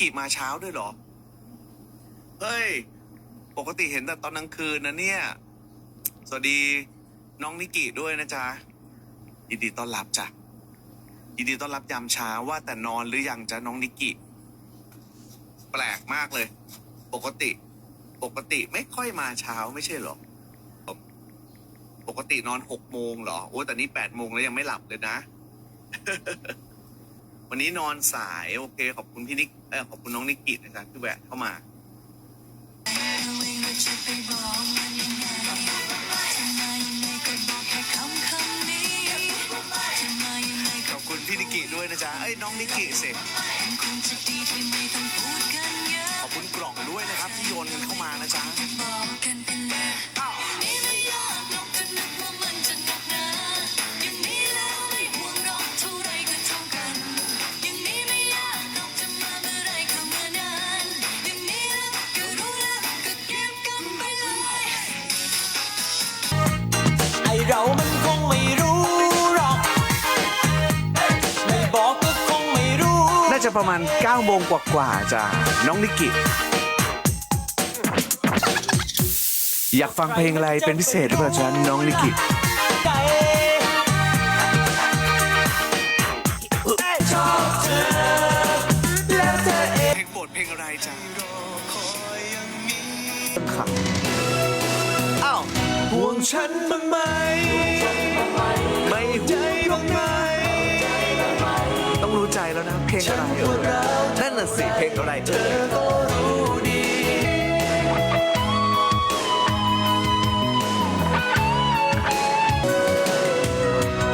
กิมาเช้าด้วยเหรอ เฮ้ย ปกติเห็นแต่ตอนกลางคืนนะเนี่ย สวัสดีน้องนิกิด้วยนะจ๊ะ ยินดีต้อนรับจ้ะ ยินดีต้อนรับยามเช้าว่าแต่นอนหรือยังจ๊ะน้องนิกิ แปลกมากเลย ปกติ ปกติไม่ค่อยมาเช้าไม่ใช่เหรอ ปกตินอนหกโมงเหรอ โอ้แต่นี่แปดโมงแล้วยังไม่หลับเลยนะ วันนี้นอนสายโอเค ขอบคุณพี่นิกเออขอบคุณน้องนิกกินะครับที่แวะเข้ามาขอบคุณพี่นิกิด้วยนะจ๊ะเอ้ยน้องนิกกิสิขอบคุณกล่องด้วยนะครับที่โยนกันเข้ามานะจ๊ะ จะประมาณ9โมงกว่าๆจ้ะน้องนิกิ อยากฟังเพลงอะไรเป็นพิเศษหรือเปล่าจ๊ะน้องนิกิใจชอบเธอแล้วเธอเองเพลงโปรดเพลงอะไรจ๊ะอ้าวห่วงฉันบ้างไหมไม่ เพลงอะไรเออนั่นน่ะสิเพลงอะไรเออก็รู้ดี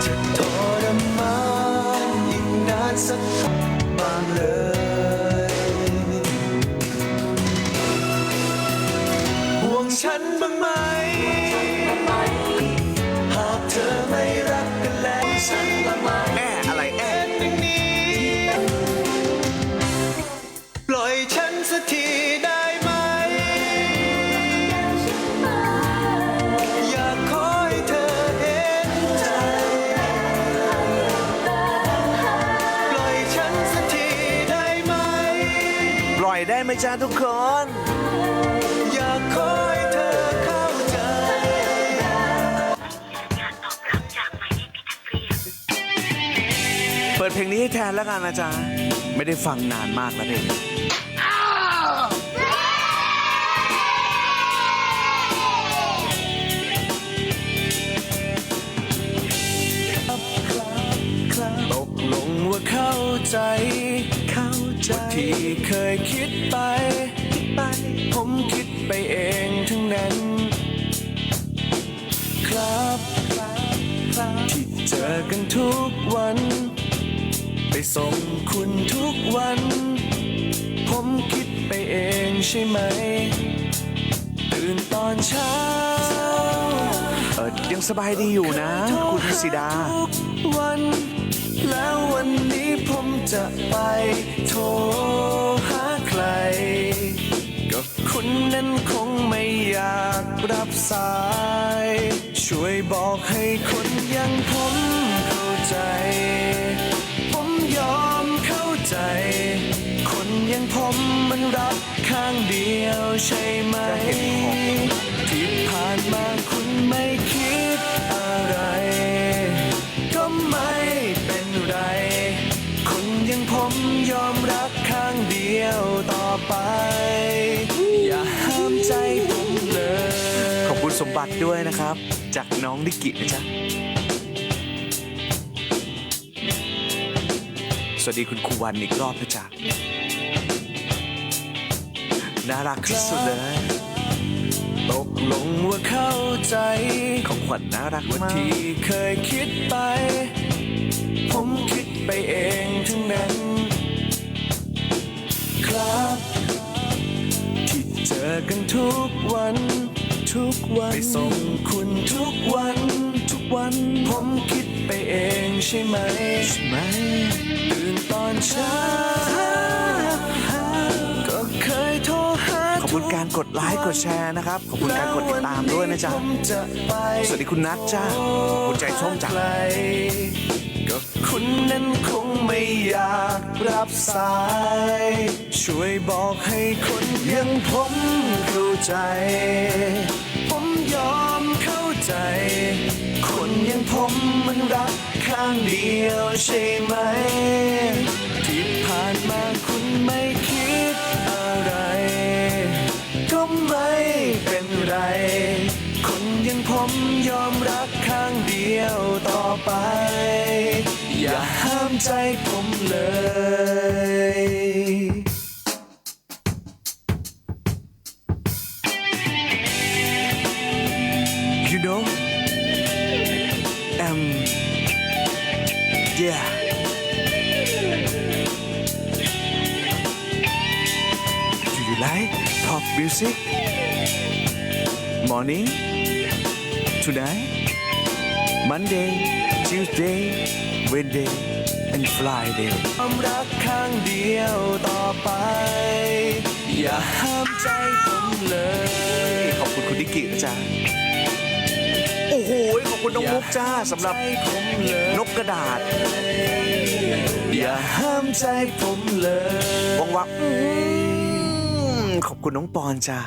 จะทรมานอีกนานสักบางเลยห่วงฉัน ไหมจ๊ะทุกคน อยากขอให้เธอเข้าใจ เปิดเพลงนี้ให้แทนแล้วกันนะจ๊ะ ไม่ได้ฟังนานมากแล้วเพลงนี้ตกลงว่าเข้าใจ ที่เคยคิดไปไป ผมคิดไปเองทั้งนั้น ครับที่เจอกันทุกวัน ไปส่งคุณทุกวัน ผมคิดไปเองใช่ไหม ตื่นตอนเช้าเออยังสบายดีอยู่นะ คุณสิดาทุกวัน แล้ววันนี้ผมจะไปโทรหาใคร ก็คุณนั้นคงไม่อยากรับสาย ช่วยบอกให้คนอย่างผมเข้าใจ ผมยอมเข้าใจ คนอย่างผมมันรักข้างเดียวใช่ไหม ที่ผ่านมาคุณไม่คิด ยอมรักข้างเดียวต่อไป อย่าห้ามใจผมเลย ขอบคุณสมบัติด้วยนะครับ จากน้องนิกินะจ๊ะ สวัสดีคุณครูวันอีกรอบนะจ๊ะ น่ารักที่สุดเลย ตกลงว่าเข้าใจของขวัญน่ารักมากที่เคยคิดไป ผมคิดไปเองทั้งนั้น ครับ ที่เจอกันทุกวัน ทุกวันไปส่งคุณทุกวัน ทุกวัน ผมคิดไปเองใช่ไหมใช่ไหมตื่นตอนเช้าก็เคยโทรหาขอบคุณการกดไลค์กดแชร์นะครับ ขอบคุณการกดติดตามด้วยนะจ๊ะสวัสดีคุณนัทจ้าขอบคุณใจส้มจ้าก็คุณนั้นคง ไม่อยากรับสาย ช่วยบอกให้คนอย่างผมเข้าใจ ผมยอมเข้าใจ คนอย่างผมมันรักข้างเดียวใช่ไหม ที่ผ่านมาคุณไม่คิดอะไร ก็ไม่เป็นไร คนอย่างผมยอมรักข้างเดียวต่อไป อย่า ห้ามใจผมเลย You know, um, yeah. Do you like pop music? Morning, tonight, Monday, Tuesday, Wednesday, and Friday. ความรักข้างเดียวต่อไป อย่าห้ามใจผมเลย ขอบคุณคุณนิกินะจ๊ะโอ้โหขอบคุณน้องมุกจ้าสำหรับนกกระดาษ อย่าห้ามใจผมเลยว่างๆอืมขอบคุณน้องปอนจ้า